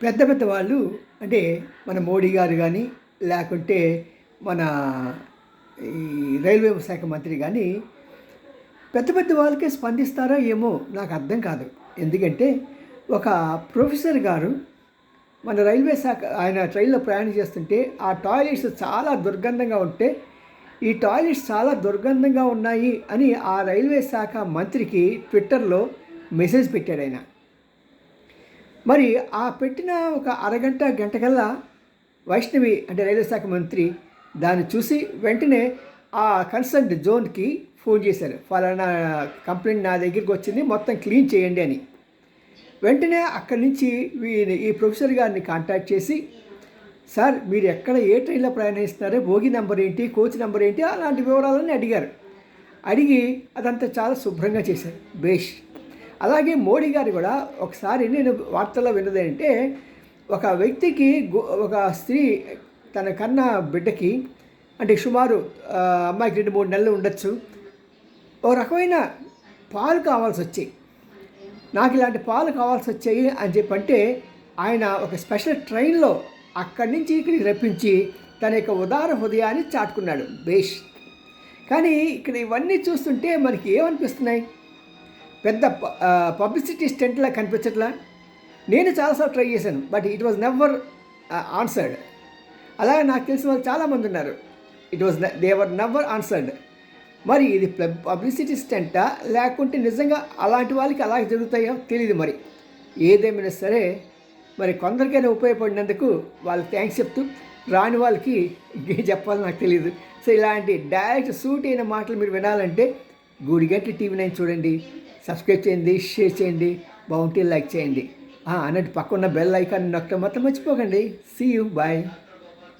పెద్ద పెద్ద వాళ్ళు అంటే మన మోడీ గారు కానీ లేకుంటే మన ఈ రైల్వే శాఖ మంత్రి కానీ పెద్ద పెద్ద వాళ్ళకే స్పందిస్తారో ఏమో నాకు అర్థం కాదు. ఎందుకంటే ఒక ప్రొఫెసర్ గారు మన రైల్వే శాఖ ఆయన ట్రైన్లో ప్రయాణం చేస్తుంటే ఆ టాయిలెట్స్ చాలా దుర్గంధంగా ఉంటే ఈ టాయిలెట్స్ చాలా దుర్గంధంగా ఉన్నాయి అని ఆ రైల్వే శాఖ మంత్రికి ట్విట్టర్లో మెసేజ్ పెట్టాడు ఆయన. మరి ఆ పెట్టిన ఒక అరగంట గంట కల్లా వైష్ణవి అంటే రైల్వే శాఖ మంత్రి దాన్ని చూసి వెంటనే ఆ కన్సర్న్ జోన్కి ఫోన్ చేశారు. ఫలానా కంప్లైంట్ నా దగ్గరికి వచ్చింది మొత్తం క్లీన్ చేయండి అని. వెంటనే అక్కడి నుంచి వీ- ఈ ప్రొఫెసర్ గారిని కాంటాక్ట్ చేసి సార్ మీరు ఎక్కడ ఏ ట్రైన్లో ప్రయాణిస్తున్నారో భోగి నెంబర్ ఏంటి కోచ్ నెంబర్ ఏంటి అలాంటి వివరాలన్నీ అడిగారు. అడిగి అదంతా చాలా శుభ్రంగా చేశారు. బేష్ అలాగే మోడీ గారు కూడా ఒకసారి నేను వార్తల్లో విన్నదేంటే ఒక వ్యక్తికి ఒక స్త్రీ తన కన్న బిడ్డకి అంటే సుమారు అమ్మాయికి రెండు మూడు నెలలు ఉండొచ్చు. ఓ రకమైన పాలు కావాల్సి వచ్చాయి నాకు ఇలాంటి పాలు కావాల్సి వచ్చాయి అని చెప్పంటే ఆయన ఒక స్పెషల్ ట్రైన్లో అక్కడి నుంచి ఇక్కడికి రప్పించి తన యొక్క ఉదార హృదయాన్ని చాటుకున్నాడు బేష్. కానీ ఇక్కడ ఇవన్నీ చూస్తుంటే మనకి ఏమనిపిస్తున్నాయి? పెద్ద పబ్లిసిటీ స్టెంట్లా కనిపించట్లా? నేను చాలాసార్లు ట్రై చేశాను but it was never answered. అలాగే నాకు తెలిసిన వాళ్ళు చాలామంది ఉన్నారు. It was there never answered. మరి ఇది పబ్లిసిటీ స్టెంటా? లేకుంటే నిజంగా అలాంటి వాళ్ళకి అలాగే జరుగుతాయో తెలియదు మరి. ఏదేమైనా సరే మరి కొందరికైనా ఉపయోగపడినందుకు వాళ్ళకి థ్యాంక్స్ చెప్తూ రాని వాళ్ళకి ఇంకేం చెప్పాలో నాకు తెలియదు సో ఇలాంటి డైరెక్ట్ సూట్ అయిన మాటలు మీరు వినాలంటే గూడిగంటి టీవీ నైన్ చూడండి. సబ్స్క్రైబ్ చేయండి షేర్ చేయండి బాగుంటే లైక్ చేయండి. అన్నట్టు పక్కన బెల్ ఐకాన్ నొక్కడం మాత్రం మర్చిపోకండి. See you bye